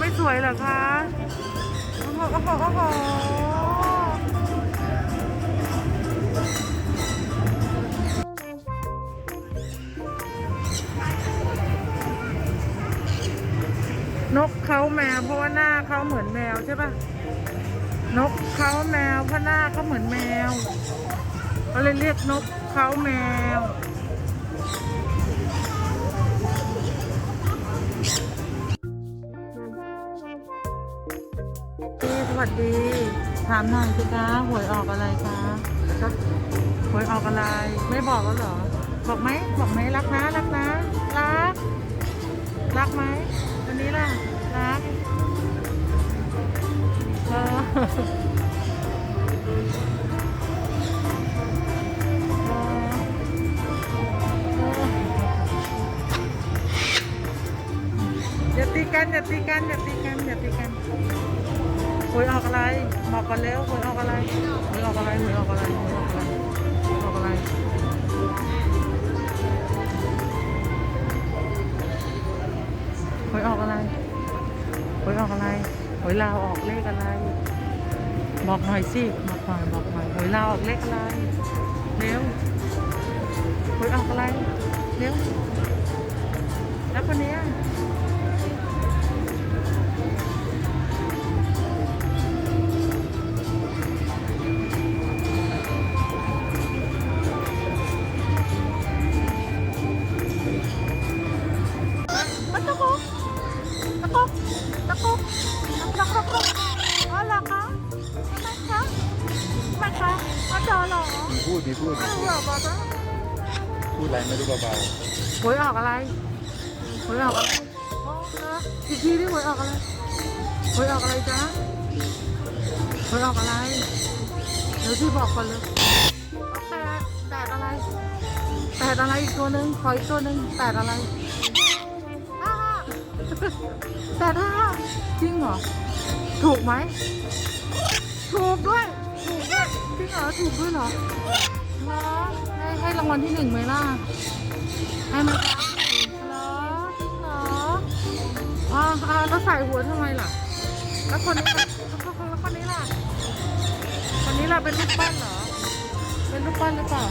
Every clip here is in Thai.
ไม่สวยเหรอคะโอ้โหโอ้โหโอ้โห นกเขาแมว เพราะว่าหน้าเขาเหมือนแมวใช่ปะนกเขาแมวเพราะหน้าเขาเหมือนแมวก็เลยเรียกนกเขาแมว พี่สวัสดี ถามหน่อยสิคะหวยออกอะไรคะหวยออกอะไร ไม่บอกแล้วเหรอ บอกไหมบอกไหมรักนะ รักนะ รัก รักไหม นี้ล่ะรักเอออย่าตีกันอย่าตีกันอย่าตีกันอย่าตีกันหวยออกอะไรบอกกันแล้วหวยออกอะไรหวยออกอะไรหวยออกอะไร หวยออกอะไรหวยออกอะไรหวยลาวออกเลขอะไร บอกหน่อยสิบอกหน่อยบอกหน่อยหวยลาวออกเลขอะไรเร็วหวยออกอะไรเร็วแล้วคนนี้ คะอ๋อจอเหรอมีพูดมีพูดไม่รู้เหรอบอกนะพูดอะไรไม่รู้เบาหวยออกอะไรหวยออกอะไรโอ้เหรออีกทีดิหวยออกอะไรหวยออกอะไรจ๊ะหวยออกอะไร เดี๋ยวที่บอกก่อนเลยแปดแปดอะไรแปดอะไรอีกตัวหนึ่งขออีกตัวหนึ่งแปดอะไรห้าห้าแปดห้าจริงเหรอ ถูกไหม ถูกด้วยถูกด้วยจริง เหรอถูกด้วยเหรอเหรอให้ให้รางวัลที่หนึ่งไหมล่ะ ให้ไหมคะเหรอจริงเหรออ่าอ่าแล้วใส่หัวทำไมล่ะ แล้วคนนี้ล่ะแล้วคนนี้ล่ะ คนนี้ล่ะเป็นลูกปั้นเหรอ เป็นลูกปั้นหรือเปล่า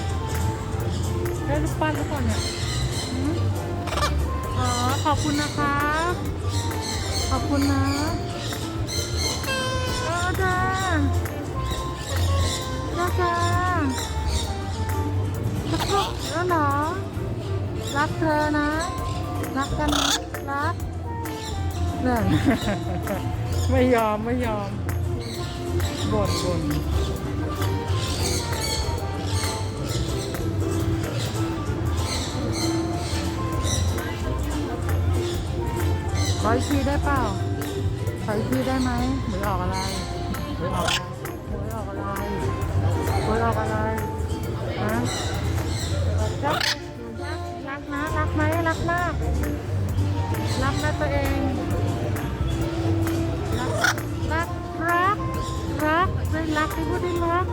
ได้ลูกปั้นหรือเปล่าเนี่ยอ๋อขอบคุณนะคะ ขอบคุณนะเออจ้า รักเธอนะ รักกันนะรักเนี่ยไม่ยอมไม่ยอมบ่นบ่นขออีกทีได้เปล่าขออีกทีได้ไหมหรือออกอะไรหรือออกอะไรหวยออกอะไรหวยออกอะไรฮะรักากรักนะตัวเองรักรักรักรักได้รักได้พูดได้รัก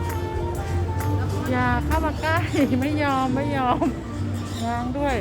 อย่าเข้ามาใกล้ไม่ยอมไม่ยอมวางด้วย